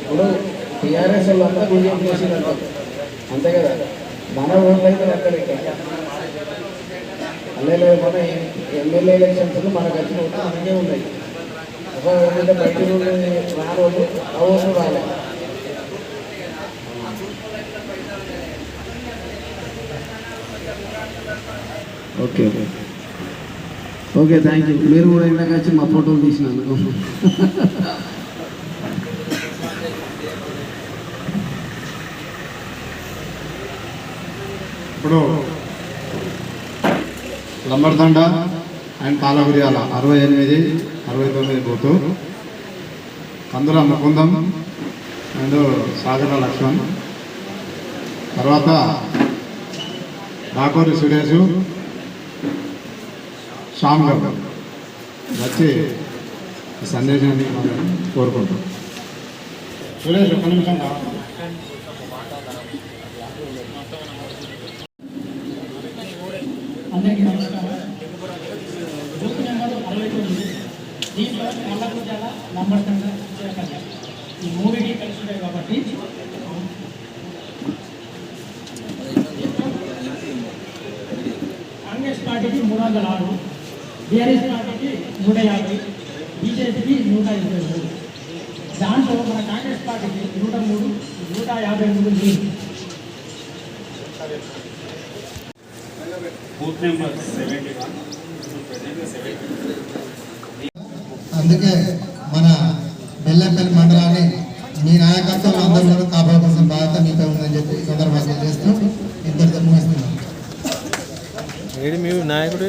ఇప్పుడు టీఆర్ఎస్ వాళ్ళు అంతా బీజేపీ చేసిందంట అంతే. కదా? మన ఓట్లు అయితే అక్కడ ఇక్కడ. అల్లే మన ఎమ్మెల్యే ఎలక్షన్స్ మనకు వచ్చిన ఓట్లు అలాగే ఉన్నాయి. ఒక ఏమంటే బయట నుండి రానోళ్ళు ఆ ఓట్లు రాలే. Okay okay. Okay thank you మీరు కూడా ఇందాక వచ్చి మా ఫోటోలు తీసినందుకు. ఇప్పుడు లంబర్దండ అండ్ పాలగురియాల అరవై ఎనిమిది అరవై తొమ్మిది పోతూ కందుల ముకుందం అండ్ సాగర లక్ష్మణ్. తర్వాత డాకూరి సురేష్ శ్యామ్ గారు వచ్చి ఈ సందేశాన్ని కోరుకుంటాం సురేష్ ఒక్క నిమిషం అందరికీ నమస్కారం. నెంబర్ అరవై తొమ్మిది. దీంట్లో ఈ కలిసి ఉంటాయి కాబట్టి కాంగ్రెస్ పార్టీకి మూడు వందల ఆరు. బీఆర్ఎస్ పార్టీకి నూట యాభై బీజేపీకి నూట ఇరవై మూడు దాంట్లో మన కాంగ్రెస్ పార్టీకి నూట మూడు నూట యాభై మూడు లేదు booth number seventy one present seventy అందుకే మన బెల్లంపల్లి మండలాన్ని మీ నాయకత్వంలో అందరూ కూడా కాపాడుకోవాల్సిన బాధ్యత మీపై ఉందని చెప్పి ఈ సందర్భంగా చేస్తూ ఇంతటితో ముగిస్తున్నాం ఏడి మీ నాయకుడు?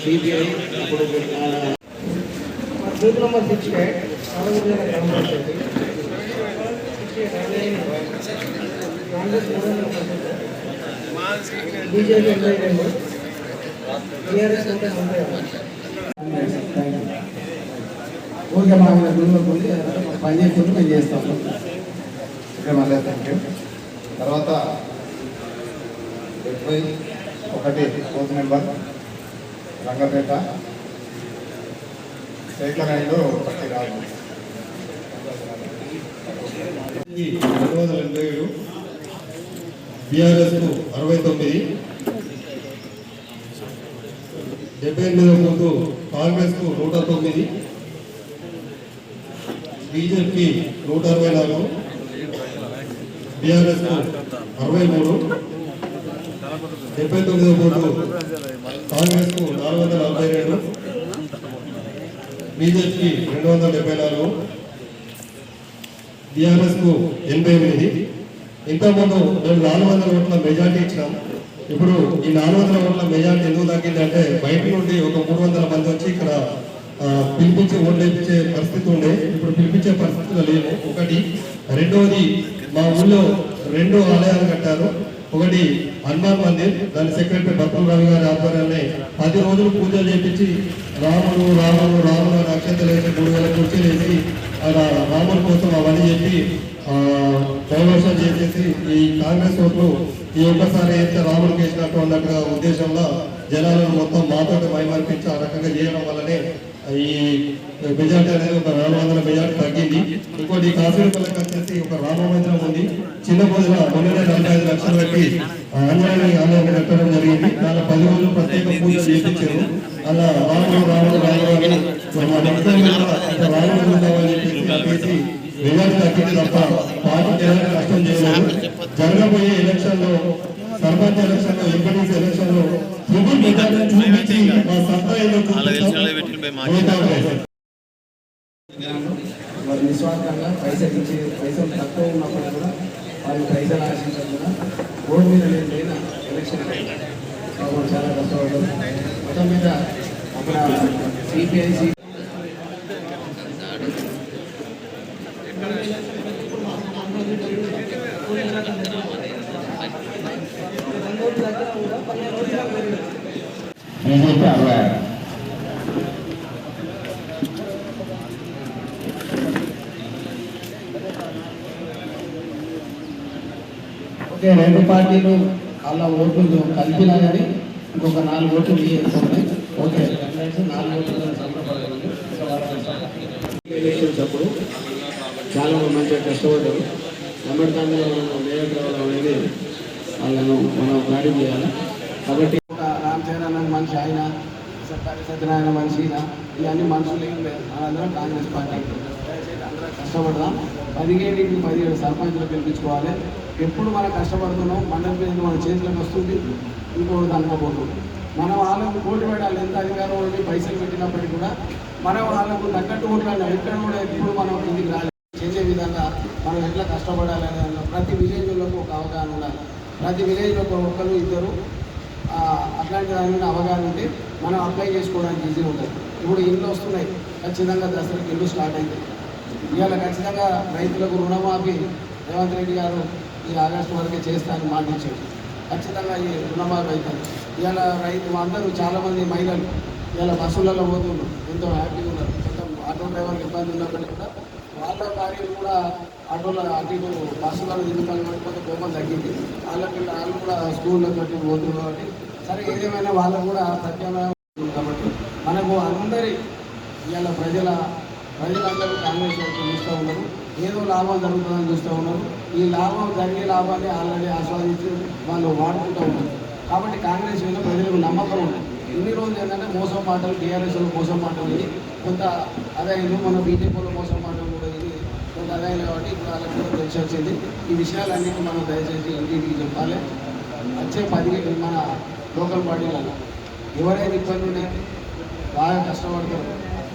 సిబిఐ ఇప్పుడు TDP number six eight Congress BJP ఎనభై రెండు. టీఆర్ఎస్ అంటే నలభై ఓకే మా గురువులకు ఉంది పని చేస్తుంది మేము చేస్తాము ఓకే మళ్ళీ థ్యాంక్ యూ తర్వాత డెబ్బై ఒకటి fourth number Rangapeta Shekhar and రెండు వందల ఎనభై ఏడు బీఆర్ఎస్కు అరవై తొమ్మిది. డెబ్బై ఎనిమిది ముందు కాంగ్రెస్కు నూట తొమ్మిది. బీజేపీ నూట అరవై నాలుగు. బీఆర్ఎస్కు అరవై మూడు. డెబ్బై తొమ్మిదవ ముందు కాంగ్రెస్కు నాలుగు వందల నలభై రెండు బీజేపీకి రెండు వందల డెబ్బై నాలుగు బీఆర్ఎస్కు ఎనభై ఎనిమిది ఇంతకుముందు మేము నాలుగు వందల ఓట్ల మెజార్టీ ఇచ్చినాం ఇప్పుడు ఈ నాలుగు వందల ఓట్ల మెజార్టీ ఎందుకు తగ్గిందంటే బయట నుండి ఒక మూడు వందల మంది వచ్చి ఇక్కడ పిలిపించి ఓట్లు పరిస్థితి ఉండే ఇప్పుడు పిలిపించే పరిస్థితులు లేవు ఒకటి రెండవది మా ఊళ్ళో రెండు ఆలయాలు కట్టారు. ఒకటి హనుమాన్ మందిర్ దాని సెక్రటరీ బతుల రవి గారి ఆధ్వర్యాన్ని పది రోజులు పూజలు చేపించి రాముడు రాముడు రాముడు అని అక్షంతలు వేసి మూడు వేల కుర్చీలు వేసి అలా రాముడి కోసం అవన్నీ చెప్పి డైవర్షన్ చేసేసి ఈ కాంగ్రెస్ ఓట్లు ఈ ఒక్కసారి అయితే రాముడు చేసినట్టు అన్నట్టుగా ఉద్దేశంలో జనాలను మొత్తం మాతోటి మైమర్పించి ఆ రకంగా చేయడం వల్లనే ఈ మెజార్టీ అనేది ఒక నాలుగు వందల మెజార్టీ తగ్గింది ఇంకోటి ఈ కాశ్మీర్పల్లికి వచ్చేసి ఒక రామ ఉంది చిన్న భోజన మొన్ననే నలభై ఐదు లక్షలు పెట్టి ఆ ఆంజనేయుని ఆలయాన్ని కట్టడం జరిగింది దాని పది రోజులు ప్రత్యేక పూజ చేయించారు అలా రాముడు రాముడు రాముడు రాముడు ఉందామని చెప్పేసి మెజార్టీ తగ్గింది తప్ప పార్టీ ఎలాంటి నష్టం చేయలేదు జరగబోయే ఎలక్షన్లో సర్పంచ్ ఎలక్షన్లో ఎంపీటీసీ ఎలక్షన్లో త్రిపుల్ మెజార్టీ చూపించి మా సత్తా ఏంటో చూపిస్తాం. ఓటాలు వేస్తాం. వాళ్ళు నిస్వార్థంగా పైసలు ఇచ్చి పైసలు తక్కువ ఉన్నప్పుడు కూడా వాళ్ళు పైసలు ఆశించకుండా బోర్డు మీద నేను లేన? ఎలక్షన్ చాలా కష్టపడ్డారు. మొత్తం మీద అక్కడ సిపిఐ బీజేపీ ఓకే రెండు పార్టీలు అలా ఓట్లు కలిపినా కానీ ఇంకొక నాలుగు ఓట్లు వేసుకున్నాయి ఓకే నాలుగు ఓట్లు ఎలక్షన్స్ అప్పుడు. చాలా మంచిగా కష్టపడ్డారు. ఎమ్మడికాన్ని మనం మేయర్ రావడం వాళ్ళను మనం గాడి చేయాలి. కాబట్టి ఒక రామ్ చరణ్ అన్న మనిషి ఆయన సత్యనారాయణ సత్యనారాయణ మనిషి ఇవన్నీ మనుషులు ఏం లేదు మనందరం కాంగ్రెస్ పార్టీ అందరం కష్టపడదాం. పదిహేడుకి పదిహేడు సర్పంచులు పిలిపించుకోవాలి ఎప్పుడు మనం కష్టపడుతున్నాం మండలి మీద మన చేతిలోకి వస్తుంది. ఇంకో అనుకోబోతుంది మనం వాళ్ళకు పోటీ పెట్టాలి ఎంత అధికారం ఉండి పైసలు పెట్టినప్పటికీ కూడా మనం వాళ్ళకు తగ్గట్టు ఓట్లాడాలి ఎక్కడ కూడా ఎప్పుడు మనం ఇంటికి రాలేదు. చేసే విధంగా మనం ఎట్లా కష్టపడాలి అనే ప్రతి విలేజ్లోకి ఒక అవగాహన ఉండాలి. ప్రతి విలేజ్లో ఒక ఒక్కరు ఇద్దరు అట్లాంటి దాని మీద అవగాహన ఉంటే మనం అప్లై చేసుకోవడానికి ఈజీ ఉంటుంది. ఇప్పుడు ఇండ్లు వస్తున్నాయి. ఖచ్చితంగా దసరాకి ఇల్లు స్టార్ట్ అవుతాయి ఇవాళ ఖచ్చితంగా రైతులకు రుణమాఫీ రేవంత్ రెడ్డి గారు ఈ ఆగస్టు వరకే చేస్తానని మాట ఖచ్చితంగా ఈ రుణమాఫీ అవుతుంది. ఇవాళ రైతు అందరూ చాలామంది మహిళలు ఇవాళ బస్సులలో పోతున్నారు. ఎంతో హ్యాపీగా ఉన్నారు. కొంచెం ఆటో డ్రైవర్కి ఇబ్బంది ఉన్నప్పటికీ కూడా వాళ్ళ కార్యాలు కూడా ఆటోలో అటు ఇటు బస్సులలో తిరుగుతాను కాబట్టి కోపం తగ్గింది. వాళ్ళకి వాళ్ళు కూడా స్కూల్లో కట్టి పోతున్నారు కాబట్టి సరే ఏదేమైనా వాళ్ళకు కూడా ప్రత్యామ్నాయం ఉంది కాబట్టి మనకు అందరి ఇవాళ ప్రజల ప్రజలందరూ కాంగ్రెస్ వైపు చూస్తూ ఉన్నారు. ఏదో లాభం జరుగుతుందని చూస్తూ ఉన్నారు. ఈ లాభం జరిగే లాభాన్ని ఆల్రెడీ ఆస్వాదించి వాళ్ళు వాడుకుంటూ ఉన్నారు. కాబట్టి కాంగ్రెస్ మీద ప్రజలకు నమ్మకం ఉంది. ఇన్ని రోజులు ఏంటంటే మోసం పాటలు టీఆర్ఎస్లో మోసం పాటలు కొంత అదే మన బీజేపీలో మోసం కొంత కాబట్టి వాళ్ళకి కూడా తెలిసి వచ్చింది ఈ విషయాలన్నింటినీ మనం దయచేసి ఇంటికి చెప్పాలి. వచ్చే పదిహేను మన లోకల్ బాడీలలో ఎవరైతే ఇబ్బంది ఉన్నాయి బాగా కష్టపడతారు.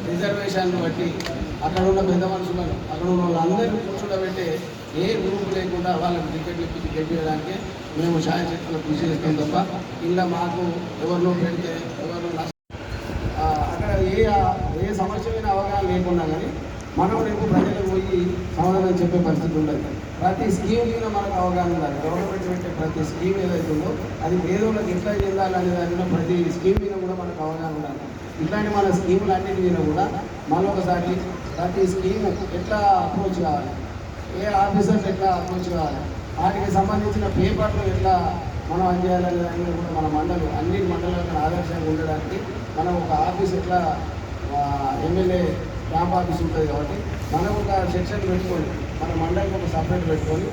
రిజర్వేషన్లు బట్టి అక్కడ ఉన్న పెద్ద మనుషులను అక్కడ ఉన్న వాళ్ళందరినీ కూర్చోబెట్టి ఏ గ్రూప్ లేకుండా వాళ్ళకి టికెట్లు ఇప్పించి గెలిపించడానికి మేము శాయశక్తులు కృషి చేస్తాం తప్ప ఇలా మాకు ఎవరినో పెడితే ఎవరిలో అక్కడ ఏ ఏ సమస్య మీద అవగాహన లేకుండా కానీ మనం రేపు ప్రజలకు పోయి సమాధానం చెప్పే పరిస్థితి ఉండదు. ప్రతి స్కీమ్ మీద మనకు అవగాహన ఉండాలి. గవర్నమెంట్ పెట్టే ప్రతి స్కీమ్ ఏదైతే ఉందో అది పేదోళ్ళకి ఎట్లా చెందాలి అనే దానిలో ప్రతి స్కీమ్ మీద కూడా మనకు అవగాహన ఉండాలి. ఇట్లాంటి మన స్కీములు అన్నిటి మీద కూడా మరొకసారి ప్రతి స్కీము ఎట్లా అప్రోచ్ కావాలి? ఏ ఆఫీసర్స్ ఎట్లా అప్రోచ్ కావాలి? వాటికి సంబంధించిన పేపర్లు ఎట్లా మనం అందజేయాలనే దాని మీద కూడా మన మండలు అన్ని మండలాలకు ఆదర్శంగా ఉండడానికి మనం ఒక ఆఫీస్ ఎట్లా ఎమ్మెల్యే క్యాంప్ ఆఫీస్ ఉంటుంది కాబట్టి మనం ఒక సెక్షన్ పెట్టుకొని మన మండలికి ఒక సపరేట్ పెట్టుకొని